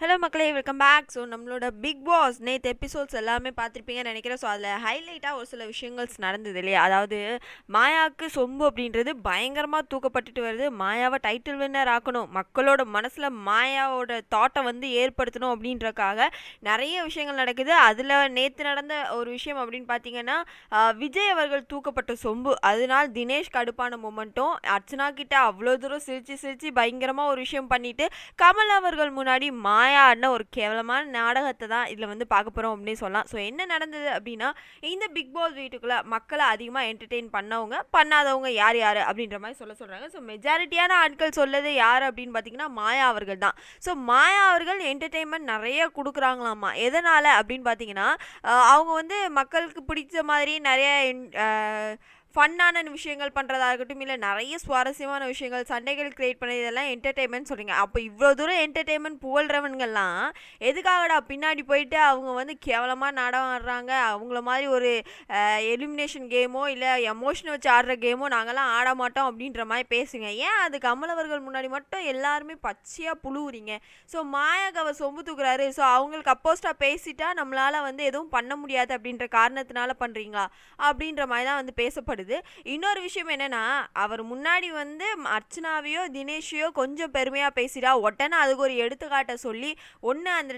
Hello மக்களே welcome back so நம்மளோட Bigg Boss நேற்று எபிசோட்ஸ் எல்லாமே பார்த்துருப்பீங்கன்னு நினைக்கிறேன். ஸோ அதில் ஹைலைட்டாக ஒரு சில விஷயங்கள்ஸ் நடந்தது இல்லையா? அதாவது மாயாவுக்கு சொம்பு அப்படின்றது பயங்கரமாக தூக்கப்பட்டுட்டு வருது. மாயாவை டைட்டில் வின்னர் ஆக்கணும். மக்களோட மனசில் மாயாவோட தாட்டை வந்து ஏற்படுத்தணும் அப்படின்றக்காக நிறைய விஷயங்கள் நடக்குது. அதில் நேற்று நடந்த ஒரு விஷயம் அப்படின்னு பார்த்தீங்கன்னா விஜய் அவர்கள் தூக்கப்பட்ட சொம்பு. அதனால் தினேஷ் கடுப்பான மொமெண்ட்டும் அர்ச்சனா கிட்ட அவ்வளோ தூரம் சிரித்து சிரித்து பயங்கரமாக ஒரு விஷயம் பண்ணிவிட்டு கமல் அவர்கள் முன்னாடி மாயா ஆடின ஒரு கேவலமான நாடகத்தை தான் இதில் வந்து பார்க்க போகிறோம் அப்படின்னு சொல்லலாம். ஸோ என்ன நடந்தது அப்படின்னா இந்த பிக் பாஸ் வீட்டுக்குள்ளே மக்களை அதிகமாக என்டர்டெயின் பண்ணவங்க பண்ணாதவங்க யார் யார் அப்படின்ற மாதிரி சொல்ல சொல்கிறாங்க ஸோ மெஜாரிட்டியான ஆட்கள் சொல்லது யார் அப்படின்னு பார்த்தீங்கன்னா மாயா அவர்கள் தான். ஸோ மாயா அவர்கள் என்டர்டெயின்மெண்ட் நிறைய கொடுக்குறாங்களாமா? எதனால் அப்படின்னு பார்த்தீங்கன்னா அவங்க வந்து மக்களுக்கு பிடிச்ச மாதிரி நிறைய ஃபன்னான விஷயங்கள் பண்ணுறதா இருக்கட்டும் இல்லை நிறைய சுவாரஸ்யமான விஷயங்கள் சண்டைகள் கிரியேட் பண்ணி இதெல்லாம் என்டர்டெயின்மெண்ட் சொல்கிறீங்க அப்போ இவ்வளோ தூரம் என்டர்டெயின்மெண்ட் புகழ்கிறவங்கெல்லாம் எதுக்காகடா பின்னாடி போயிட்டு அவங்க வந்து கேவலமாக நாடகம் ஆடுறாங்க? அவங்கள மாதிரி ஒரு எலிமினேஷன் கேமோ இல்லை எமோஷனை வச்சு ஆடுற கேமோ நாங்கள்லாம் ஆட மாட்டோம் அப்படின்ற மாதிரி பேசுங்க. ஏன் அது கமலவர்கள் முன்னாடி மட்டும் எல்லாருமே பச்சையாக புழுவுறீங்க? ஸோ மாயாக்கு சொம்பு தூக்குறாரு. ஸோ அவங்களுக்கு அப்போஸ்டாக பேசிட்டா நம்மளால் வந்து எதுவும் பண்ண முடியாது அப்படின்ற காரணத்தினால பண்ணுறீங்களா அப்படின்ற மாதிரி தான் வந்து பேசப்படுது. இன்னொரு விஷயம் என்னன்னா அவர் முன்னாடி வந்து அர்ச்சனாவையோ தினேஷையோ கொஞ்சம் பெருமையாக பேசிட்டா உடனே அதுக்கு ஒரு எடுத்துக்காட்டை சொல்லி ஒன்று அந்த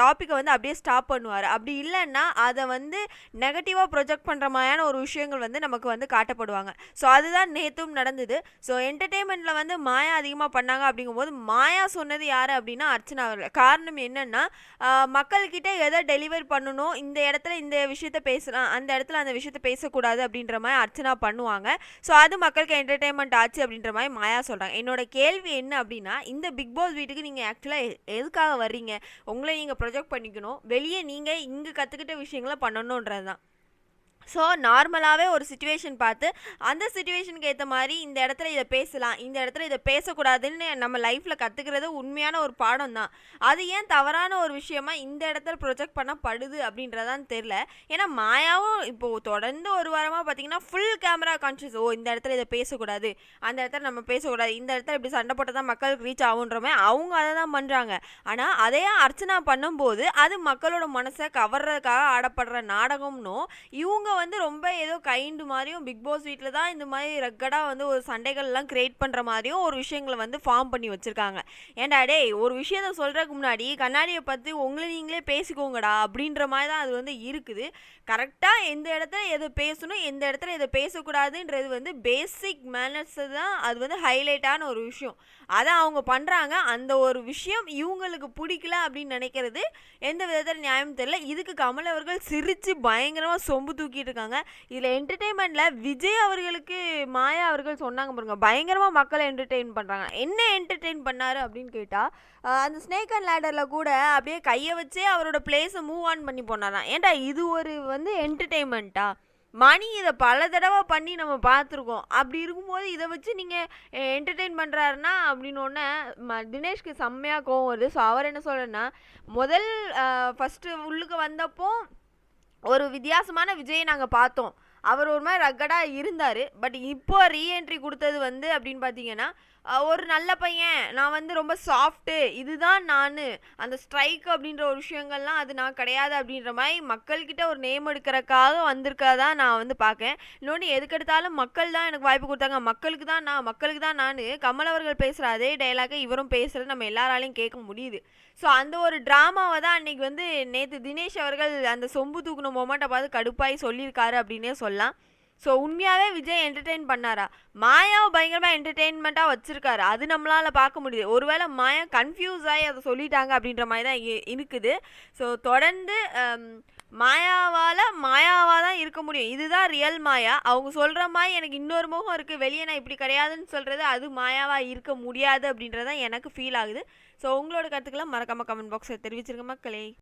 டாப்பிக்கை வந்து அப்படியே ஸ்டாப் பண்ணுவார். அப்படி இல்லைன்னா அதை வந்து நெகட்டிவாக ப்ரொஜெக்ட் பண்ணுற மாதிரியான ஒரு விஷயங்கள் வந்து நமக்கு வந்து காட்டப்படுவாங்க. ஸோ அதுதான் நேற்றும் நடந்தது. ஸோ என்டர்டெயின்மெண்ட்டில் வந்து மாயா அதிகமாக பண்ணாங்க அப்படிங்கும்போது மாயா சொன்னது யார் அப்படின்னா அர்ச்சனா அவர்கள். காரணம் என்னென்னா மக்கள்கிட்ட எதை டெலிவர் பண்ணணும் இந்த இடத்துல இந்த விஷயத்த பேசலாம் அந்த இடத்துல அந்த விஷயத்த பேசக்கூடாது அப்படின்ற மாதிரி அர்ச்சனா பண்ணுவாங்க. ஸோ அது மக்களுக்கு என்டர்டைன்மெண்ட் ஆச்சு அப்படின்ற மாதிரி மாயா சொல்கிறாங்க என்னோட கேள்வி என்ன அப்படின்னா இந்த பிக் பாஸ் வீட்டுக்கு நீங்கள் ஆக்சுவலாக எதுக்காக வர்றீங்க? உங்களை நீங்கள் ப்ரொஜெக்ட் பண்ணிக்கணும். வெளியே நீங்கள் இங்கே கற்றுக்கிட்ட விஷயங்களை பண்ணணுன்றது தான் ஸோ நார்மலாகவே ஒரு சுச்சுவேஷன் பார்த்து அந்த சுச்சுவேஷனுக்கு ஏற்ற மாதிரி இந்த இடத்துல இதை பேசலாம் இந்த இடத்துல இதை பேசக்கூடாதுன்னு நம்ம லைஃப்பில் கற்றுக்கிறது உண்மையான ஒரு பாடம் தான் அது ஏன் தவறான ஒரு விஷயமா இந்த இடத்துல ப்ரொஜெக்ட் பண்ணப்படுது அப்படின்றதான் தெரில ஏன்னா மாயாவும் இப்போது தொடர்ந்து ஒரு வாரமாக பார்த்தீங்கன்னா ஃபுல் கேமரா கான்ஷியஸ் ஓ இந்த இடத்துல இதை பேசக்கூடாது அந்த இடத்துல நம்ம பேசக்கூடாது இந்த இடத்துல இப்படி சண்டை போட்டால் தான் மக்களுக்கு ரீச் ஆகுன்றமே அவங்க அதை தான் பண்ணுறாங்க ஆனால் அதையே அர்ச்சனா பண்ணும்போது அது மக்களோட மனசை கவர்றதுக்காக ஆடப்படுற நாடகம்னும் இவங்க வந்து ரொம்ப ஏதோ கைண்டு மாதிரியும் பிக் பாஸ் வீட்டில் தான் இந்த மாதிரி ரெக்கடாக வந்து ஒரு சண்டைகள்லாம் கிரியேட் பண்ணுற மாதிரியும் ஒரு விஷயங்களை வந்து ஃபார்ம் பண்ணி வச்சுருக்காங்க. ஏன்டா டேய் ஒரு விஷயத்த சொல்கிறதுக்கு முன்னாடி கண்ணாடியை பற்றி உங்களை நீங்களே பேசிக்கோங்கடா அப்படின்ற மாதிரி தான் அது வந்து இருக்குது. கரெக்டாக எந்த இடத்துல எதை பேசணும் எந்த இடத்துல எதை பேசக்கூடாதுன்றது வந்து பேசிக் மேனர்ஸ் தான் அது வந்து ஹைலைட்டான ஒரு விஷயம். அதை அவங்க பண்ணுறாங்க அந்த ஒரு விஷயம் இவங்களுக்கு பிடிக்கல அப்படின்னு நினைக்கிறது எந்த விதத்தில் நியாயம் தெரியல. இதுக்கு கமல் அவர்கள் சிரித்து பயங்கரமாக சொம்பு இருக்காங்க இதில் என்டர்டெயின்மெண்ட்டில் விஜய் அவர்களுக்கு மாயா அவர்கள் சொன்னாங்க பாருங்க பயங்கரமாக மக்களை என்டர்டெயின் பண்ணுறாங்க என்ன என்டர்டெயின் பண்ணாரு அப்படின்னு கேட்டால் அந்த ஸ்னேக் அண்ட் லேடரில் கூட அப்படியே கையை வச்சே அவரோட பிளேஸை மூவ் ஆன் பண்ணி போனாராம். ஏன்டா இது ஒரு வந்து என்டர்டெயின்மெண்ட்டா மணி இதை பல தடவை பண்ணி நம்ம பார்த்துருக்கோம். அப்படி இருக்கும்போது இதை வச்சு நீங்கள் என்டர்டெயின் பண்ணுறாருன்னா அப்படின்னோடனே ம தினேஷ்க்கு செம்மையாக கோவம் வருது. ஸோ அவர் என்ன சொல்கிறேன்னா முதல் ஃபஸ்ட்டு உள்ளுக்கு வந்தப்போ ஒரு வித்தியாசமான விஜயை நாங்கள் பார்த்தோம். அவர் ஒரு மாதிரி ரக்கடாக இருந்தார். பட் இப்போ ரீஎன்ட்ரி கொடுத்தது வந்து அப்படின்னு பார்த்தீங்கன்னா ஒரு நல்ல பையன். நான் வந்து ரொம்ப சாஃப்ட்டு இதுதான் நான். அந்த ஸ்ட்ரைக் அப்படின்ற ஒரு விஷயங்கள்லாம் அது நான் கிடையாது அப்படின்ற மாதிரி மக்கள்கிட்ட ஒரு நேம் எடுக்கிறக்காக வந்திருக்கதா நான் வந்து பார்க்கேன் இன்னொன்று எதுக்கெடுத்தாலும் மக்கள் தான் எனக்கு வாய்ப்பு கொடுத்தாங்க. மக்களுக்கு தான் நான் மக்களுக்கு தான் நான். கமல் அவர்கள் பேசுகிற அதே டைலாகை இவரும் பேசுகிறது நம்ம எல்லாராலையும் கேட்க முடியுது. ஸோ அந்த ஒரு ட்ராமாவை தான் அன்றைக்கி வந்து நேற்று தினேஷ் அவர்கள் அந்த சொம்பு தூக்கின மொமெண்ட்டை பார்த்து கடுப்பாகி சொல்லியிருக்காரு அப்படின்னே சொல்லலாம். ஸோ உண்மையாகவே விஜய் என்டர்டெயின் பண்ணாரா? மாயாவை பயங்கரமாக என்டர்டெயின்மெண்ட்டாக வச்சுருக்காரு. அது நம்மளால் பார்க்க முடியுது. ஒருவேளை மாயா கன்ஃபியூஸ் ஆகி அதை சொல்லிட்டாங்க அப்படின்ற மாதிரி தான் இருக்குது. ஸோ தொடர்ந்து மாயாவால் மாயாவாக தான் இருக்க முடியும். இதுதான் ரியல் மாயா. அவங்க சொல்கிற மாதிரி எனக்கு இன்னொரு முகம் இருக்குது வெளியே நான் இப்படி கிடையாதுன்னு சொல்கிறது அது மாயாவாக இருக்க முடியாது அப்படின்றது தான் எனக்கு ஃபீல் ஆகுது. ஸோ உங்களோட கருத்துக்கெல்லாம் மறக்காமல் கமெண்ட் பாக்ஸில் தெரிவிச்சிருக்க மக்களே.